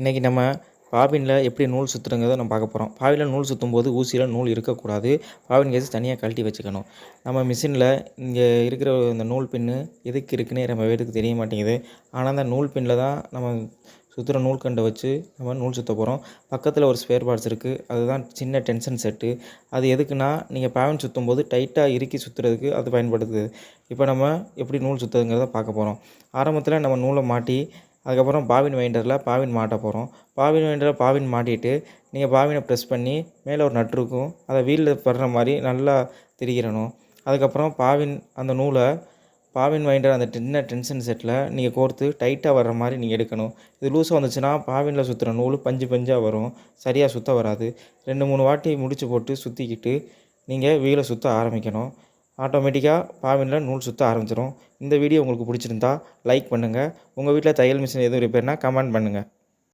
இன்றைக்கி நம்ம பாபினில் எப்படி நூல் சுற்றுறங்கிறத நம்ம பார்க்க போகிறோம் பாவியில் நூல் சுற்றும் போது ஊசியில் நூல் இருக்கக்கூடாது. பாவின் கேஸ் தனியாக கழட்டி வச்சுக்கணும். நம்ம மிஷினில் இங்கே இருக்கிற இந்த நூல் பின்னு எதுக்கு இருக்குன்னே நம்ம பேருக்கு தெரிய மாட்டேங்குது. ஆனால் அந்த நூல் பின்னில் தான் நம்ம சுற்றுற நூல் கண்டை வச்சு நம்ம நூல் சுற்ற போகிறோம் பக்கத்தில் ஒரு ஸ்பேர் பார்ட்ஸ் இருக்குது அதுதான் சின்ன டென்ஷன் செட்டு அது எதுக்குன்னா நீங்கள் பாவின் சுற்றும் போது டைட்டாக இறுக்கி சுற்றுறதுக்கு அது பயன்படுது இப்போ நம்ம எப்படி நூல் சுற்றுறதுங்கிறத பார்க்க போகிறோம் ஆரம்பத்தில் நம்ம நூலை மாட்டி அதுக்கப்புறம் பாவின் வைண்டரில் பாவின் மாட்ட போகிறோம் பாவின் வைண்டரில் பாவின் மாட்டிட்டு நீங்கள் பாவினை ப்ரெஸ் பண்ணி மேலே ஒரு நட்டு இருக்கும். அதை வீலில் படுற மாதிரி நல்லா திரிக்கிறணும் அதுக்கப்புறம் பாவின் அந்த நூலை பாவின் வைண்டர் அந்த சின்ன டென்ஷன் செட்டில் நீங்கள் கோர்த்து டைட்டாக வர்ற மாதிரி நீங்கள் எடுக்கணும். இது லூஸாக வந்துச்சுன்னா பாவினில் சுற்றுற நூல் பஞ்சு பஞ்சாக வரும். சரியாக சுற்ற வராது. ரெண்டு மூணு வாட்டி முடிச்சு போட்டு சுற்றிக்கிட்டு நீங்கள் வீலை சுற்ற ஆரம்பிக்கணும். ஆட்டோமேட்டிக்காக பாவினில் நூல் சுற்ற ஆரம்பிச்சிடும் இந்த வீடியோ உங்களுக்கு பிடிச்சிருந்தா லைக் பண்ணுங்கள் உங்கள் வீட்டில் தையல் மிஷின் எதுவும் ரிப்பேர்னால் கமெண்ட் பண்ணுங்கள்